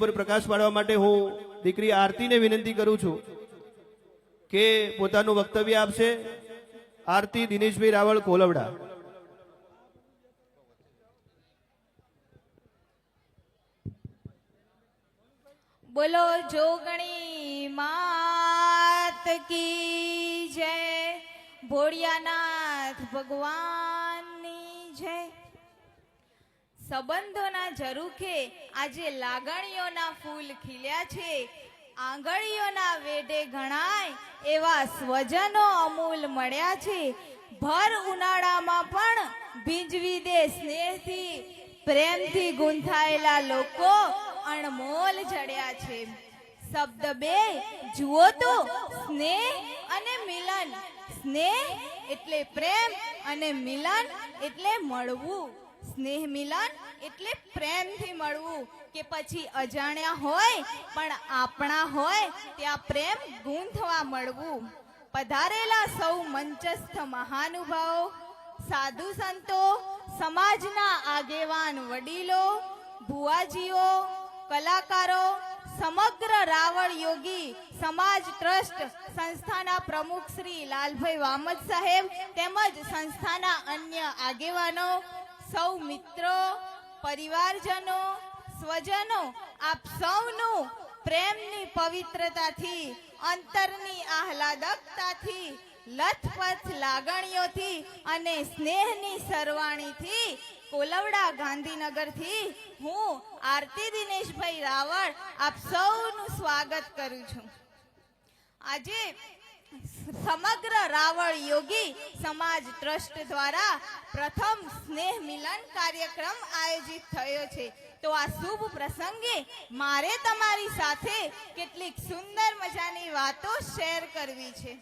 પર પ્રકાશ પાડવા માટે હું દીકરી આરતીને વિનંતી કરું છું કે પોતાનું વક્તવ્ય આપશે. આરતી દિનેશભાઈ રાવળ કોલવડા. બોલો જોગણી માત કી જય. ભોળિયાનાથ ભગવાનની જય સંબંધોના ઝરૂખે આજે લાગણીઓના ફૂલ ખીલ્યા છે. આંગળીઓના વેઢે ગણાય એવા સ્વજનો અમૂલ મળ્યા છે. ભર ઉનાળામાં પણ ભીંજવી દે સ્નેહથી. પ્રેમથી ગૂંથાયેલા લોકો અણમોલ જડ્યા છે. શબ્દ બે, જુઓ તો, સ્નેહ અને મિલન. સ્નેહ એટલે પ્રેમ અને મિલન એટલે મળવું. સ્નેહ મિલન એટલે પ્રેમથી મળવું, કે પછી અજાણ્યા હોય, પણ આપણા હોય, ત્યાં પ્રેમ ગૂંથવા મળવું. પધારેલા સૌ મંચસ્થ મહાનુભાવો, સાધુ સંતો, સમાજના આગેવાન વડીલો, ભુવાજીઓ, કલાકારો, સમગ્ર રાવળ યોગી સમાજ ટ્રસ્ટ, સંસ્થાના પ્રમુખ શ્રી લાલભાઈ વામદ સાહેબ, તેમજ સંસ્થાના અન્ય આગેવાનો સૌ મિત્રો, પરિવારજનો, સ્વજનો, આપ સૌનું પ્રેમની પવિત્રતાથી, અંતરની આહલાદકતાથી, લથપથ લાગણીઓથી અને સ્નેહની સરવાણીથી કોલવડા ગાંધીનગરથી હું આરતી દિનેશભાઈ રાવળ આપ સૌનું સ્વાગત કરું છું. આજે સમગ્ર રાવળ યોગી સમાજ ટ્રસ્ટ દ્વારા પ્રથમ સ્નેહ મિલન કાર્યક્રમ આયોજિત થયો છે. તો આ શુભ પ્રસંગે મારે તમારી સાથે કેટલીક સુંદર મજાની વાતો શેર કરવી છે.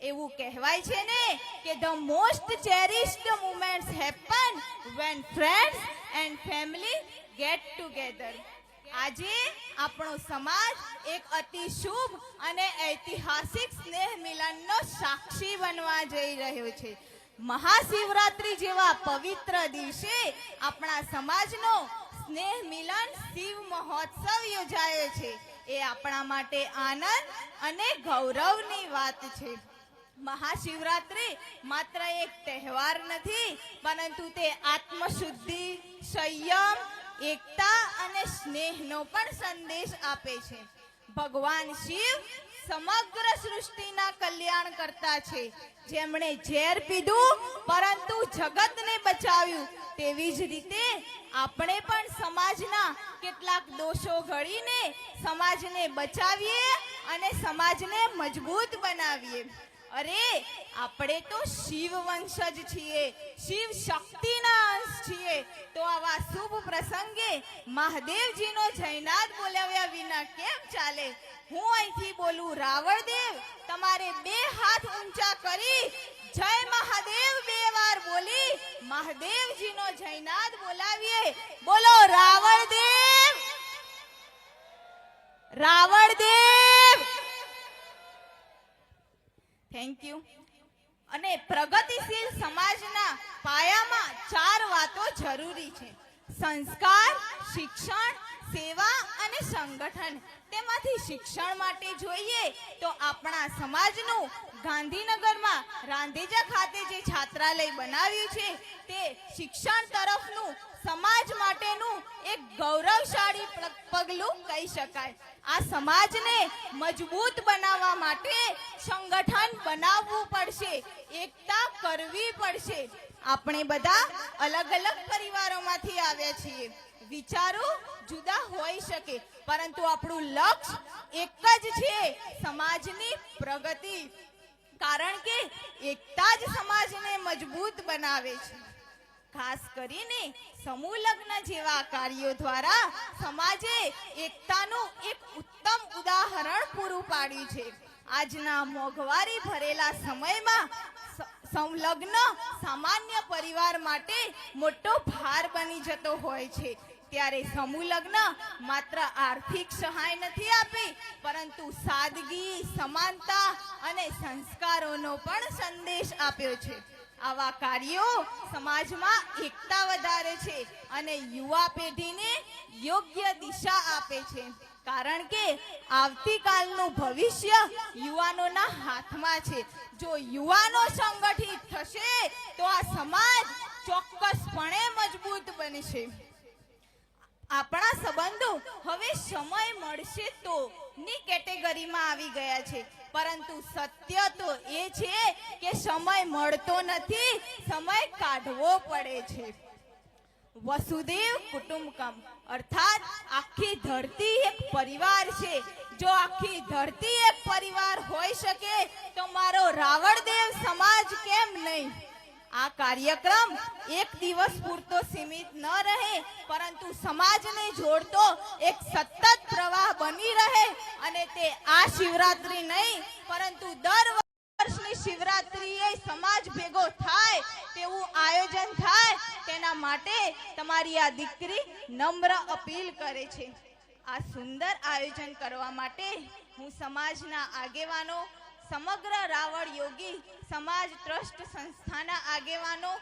એવું કહેવાય છે ને કે the most cherished moments happen when friends and family get together. આજે આપણો સમાજ એક અતિ શુભ અને ઐતિહાસિક સ્નેહ બનવા જઈ રહ્યો છે. મહાશિવરાત્રી જેવા પવિત્ર દિવસે આપણા સમાજનો સ્નેહ મિલન શિવ મહોત્સવ યોજાયો છે. એ આપણા માટે આનંદ અને ગૌરવની વાત છે. મહાશિવરાત્રી માત્ર એક તહેવાર નથી, પરંતુ તે આત્મશુદ્ધિ, સંયમ, એકતા અને સ્નેહનો પણ સંદેશ આપે છે. ભગવાન શિવ સમગ્ર સૃષ્ટિના કલ્યાણ કરતા છે. જેમણે ઝેર પીધું, પરંતુ જગતને બચાવ્યું. તેવી જ રીતે આપણે પણ સમાજના કેટલાક દોષો ઘડીને સમાજને બચાવીએ અને સમાજને મજબૂત બનાવીએ. અરે, આપણે તો શિવ વંશજ છીએ. શિવ શક્તિના છીએ. તો આવા શુભ પ્રસંગે મહાદેવજીનો જયનાદ બોલાવ્યા વિના કેમ ચાલે? હું અહીંથી બોલું રાવણદેવ તમારે બે હાથ ઊંચા કરી, જય મહાદેવ બે વાર બોલી, મહાદેવજીનો જયનાદ બોલાવીએ. બોલો રાવણદેવ રાવણદેવ થેન્ક યુ અને પ્રગતિશીલ સમાજના પાયામાં ચાર વાતો જરૂરી છે. સંસ્કાર, શિક્ષણ, સેવા અને સંગઠન તેમાંથી શિક્ષણ માટે જોઈએ તો આપણા સમાજનું ગાંધીનગરમાં રાંધેજા ખાતે જે છાત્રાલય બનાવ્યું છે, તે શિક્ષણ તરફનું સમાજ માટેનું એક ગૌરવશાળી પગલું કહી શકાય. આ સમાજને મજબૂત બનાવવા માટે સંગઠન બનાવવું પડશે, એકતા કરવી પડશે. આપણે બધા અલગ અલગ પરિવારોમાંથી આવ્યા છીએ વિચારો જુદા હોઈ શકે, પરંતુ આપણું લક્ષ્ય એક જ છે, સમાજની પ્રગતિ. કારણ કે એકતા જ સમાજને મજબૂત બનાવે છે. ખાસ કરીને સમૂહ લગ્ન જેવા કાર્યો દ્વારા સમાજે એકતાનું એક ઉત્તમ ઉદાહરણ પૂરું પાડ્યું છે. આજના મોંઘવારી ભરેલા સમયમાં સંલગ્ન સામાન્ય પરિવાર માટે મોટો ભાર બની જતો હોય છે. ત્યારે સમૂહ લગ્ન માત્ર આર્થિક સહાય નથી આપી, પરંતુ સાદગી, સમાનતા અને સંસ્કારોનો પણ સંદેશ આપ્યો છે. આવા કાર્યો સમાજમાં એકતા વધારે છે અને યુવા પેઢીને યોગ્ય દિશા આપે છે. કારણ કે આવતીકાલનું ભવિષ્ય યુવાનોના હાથમાં છે. જો યુવાનો સંગઠિત થશે, તો આ સમાજ ચોક્કસપણે મજબૂત બનશે. આપણા સંબંધો હવે સમય મળશે તો ની કેટેગરીમાં આવી ગયા છે. પરંતુ સત્ય તો એ છે કે સમય મળતો નથી, સમય કાઢવો પડે છે. વસુદેવ કુટુંબકમ. અર્થાત આખી ધરતી એક પરિવાર છે. જો આખી ધરતી એક પરિવાર હોઈ શકે, તો મારો રાવણદેવ સમાજ કેમ નહીં? આ કાર્યક્રમ એક દિવસ પૂરતો સીમિત ન રહે, પરંતુ સમાજને જોડતો એક સતત પ્રવાહ બની રહે, અને તે આ શિવરાત્રી નહીં, પરંતુ દર શિવરાત્રીએ સમાજ ભેગો થાય તેવું આયોજન થાય, તેના માટે તમારી આ દીકરી નમ્ર અપીલ કરે છે. આ સુંદર આયોજન કરવા માટે હું સમાજના આગેવાનો, સમગ્ર રાવળ યોગી, સમાજ ટ્રસ્ટ સંસ્થાના આગેવાનો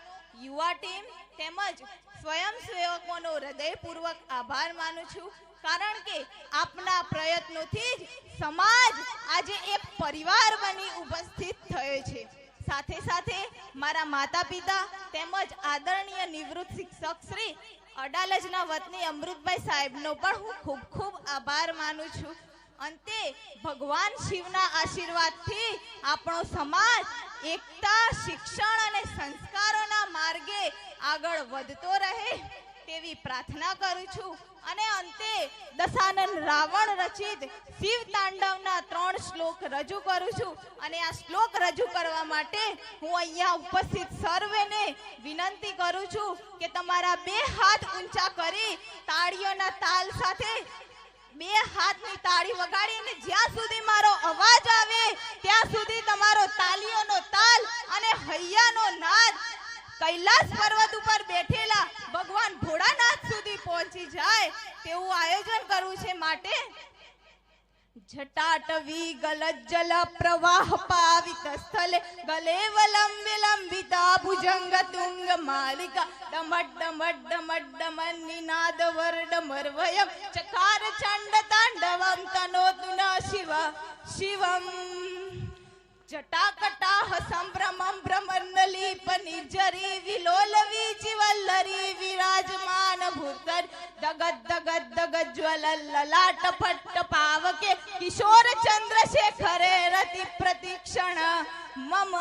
યુવા ટીમ તેમજ સ્વયંસેવકોનો હૃદયપૂર્વક આભાર માનું છું. કારણ કે આપના પ્રયત્નોથી જ સમાજ આજે એક પરિવાર બની ઉપસ્થિત થયો છે. સાથે સાથે મારા માતા પિતા તેમજ આદરણીય નિવૃત્ત શિક્ષક શ્રી અડાલજના વતની અમૃતભાઈ સાહેબનો પણ હું ખૂબ ખૂબ આભાર માનું છું. અંતે ભગવાન શિવના આશીર્વાદથી આપણો સમાજ એકતા, શિક્ષણ અને સંસ્કારોના માર્ગે આગળ વધતો રહે તેવી પ્રાર્થના કરું છું. અને અંતે દશાનન રાવણ રચિત શિવ તાંડવના ત્રણ શ્લોક રજૂ કરું છું. અને આ શ્લોક રજૂ કરવા માટે હું અહીંયા ઉપસ્થિત સર્વેને વિનંતી કરું છું કે તમારા બે હાથ ઊંચા કરી તાળીઓના તાલ સાથે હાથની તાળી વગાડીને જ્યાં સુધી મારો અવાજ આવે, ત્યાં સુધી તમારો તાલીઓનો તાલ અને હૈયાનો નાદ કૈલાસ પર્વત ઉપર બેઠેલા ભગવાન ભોળાનાથ સુધી પહોંચી જાય તેવું આયોજન કરવું છે માટે જટાટવી ગલજ્જલ પ્રવાહ પાવિત સ્થલે ગલે વલંબે લંબિતા ભુજંગ તુંગ માલિકા ડમડ ડમડ ડમડ ડમન નિનાદ વર્ડ વયમ ચકાર ચંડ તાંડવમ તનોતુ ન શિવ શિવમ જટાકટાહ સંભ્રમં ભ્રમન્નલીપ નિર્જરી વિલોલ જીવલ્લરી વિરાજમાન ભૂતર દગદ દગદ દગજ્વલ લલાટ ફટ્ટ પાવકે કિશોર ચંદ્રશેખરે રતિ પ્રતિક્ષણ. મમ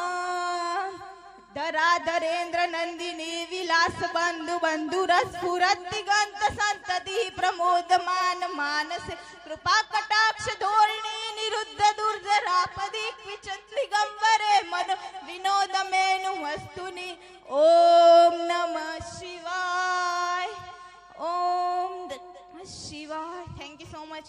ધરાધરેન્દ્ર નંદિની વિલાસ બંધુ બંધુ રસ સ્ફુરત દિગંત સંતતિ પ્રમોદમાન માનસ. કૃપા કટાક્ષ ધોરણી નિરુદ્ધ દુર્ધરાપદી ક્વિચત ગંબરે મન. વિનોદ મેનુ વસ્તુની. ઓમ નમ શિવાય. ઓમ શિવાય. Thank you so much